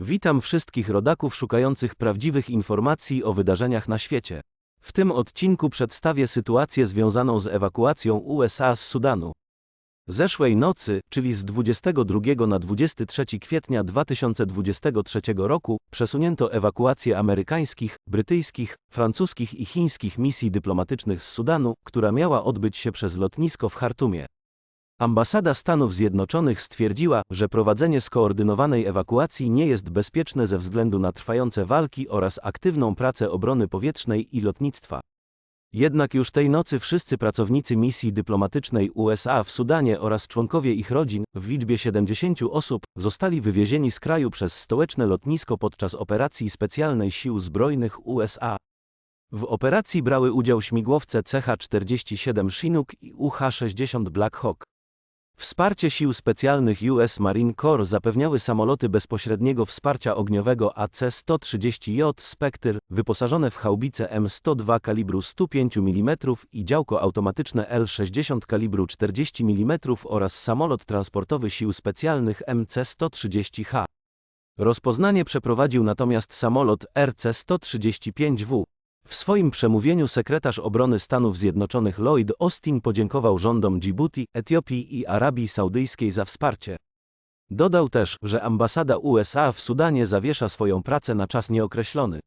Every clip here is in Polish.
Witam wszystkich rodaków szukających prawdziwych informacji o wydarzeniach na świecie. W tym odcinku przedstawię sytuację związaną z ewakuacją USA z Sudanu. Zeszłej nocy, czyli z 22 na 23 kwietnia 2023 roku, przesunięto ewakuację amerykańskich, brytyjskich, francuskich i chińskich misji dyplomatycznych z Sudanu, która miała odbyć się przez lotnisko w Chartumie. Ambasada Stanów Zjednoczonych stwierdziła, że prowadzenie skoordynowanej ewakuacji nie jest bezpieczne ze względu na trwające walki oraz aktywną pracę obrony powietrznej i lotnictwa. Jednak już tej nocy wszyscy pracownicy misji dyplomatycznej USA w Sudanie oraz członkowie ich rodzin, w liczbie 70 osób, zostali wywiezieni z kraju przez stołeczne lotnisko podczas operacji specjalnej Sił Zbrojnych USA. W operacji brały udział śmigłowce CH-47 Chinook i UH-60 Black Hawk. Wsparcie sił specjalnych US Marine Corps zapewniały samoloty bezpośredniego wsparcia ogniowego AC-130J Spectre, wyposażone w haubice M102 kalibru 105 mm i działko automatyczne L-60 kalibru 40 mm oraz samolot transportowy sił specjalnych MC-130H. Rozpoznanie przeprowadził natomiast samolot RC-135W. W swoim przemówieniu sekretarz obrony Stanów Zjednoczonych Lloyd Austin podziękował rządom Djibouti, Etiopii i Arabii Saudyjskiej za wsparcie. Dodał też, że ambasada USA w Sudanie zawiesza swoją pracę na czas nieokreślony.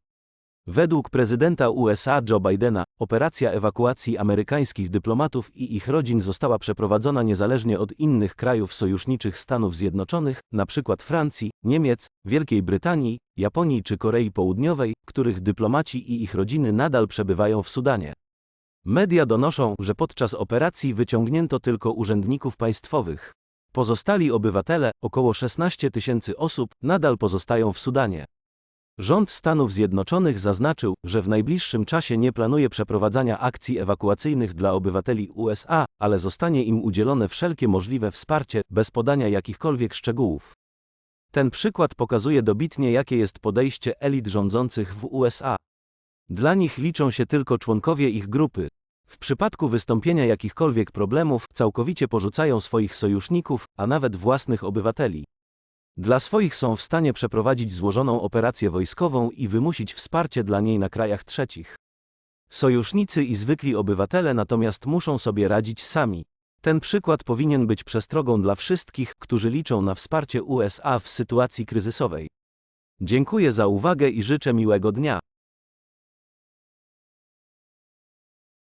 Według prezydenta USA Joe Bidena, operacja ewakuacji amerykańskich dyplomatów i ich rodzin została przeprowadzona niezależnie od innych krajów sojuszniczych Stanów Zjednoczonych, np. Francji, Niemiec, Wielkiej Brytanii, Japonii czy Korei Południowej, których dyplomaci i ich rodziny nadal przebywają w Sudanie. Media donoszą, że podczas operacji wyciągnięto tylko urzędników państwowych. Pozostali obywatele, około 16 tysięcy osób, nadal pozostają w Sudanie. Rząd Stanów Zjednoczonych zaznaczył, że w najbliższym czasie nie planuje przeprowadzania akcji ewakuacyjnych dla obywateli USA, ale zostanie im udzielone wszelkie możliwe wsparcie, bez podania jakichkolwiek szczegółów. Ten przykład pokazuje dobitnie, jakie jest podejście elit rządzących w USA. Dla nich liczą się tylko członkowie ich grupy. W przypadku wystąpienia jakichkolwiek problemów, całkowicie porzucają swoich sojuszników, a nawet własnych obywateli. Dla swoich są w stanie przeprowadzić złożoną operację wojskową i wymusić wsparcie dla niej na krajach trzecich. Sojusznicy i zwykli obywatele natomiast muszą sobie radzić sami. Ten przykład powinien być przestrogą dla wszystkich, którzy liczą na wsparcie USA w sytuacji kryzysowej. Dziękuję za uwagę i życzę miłego dnia.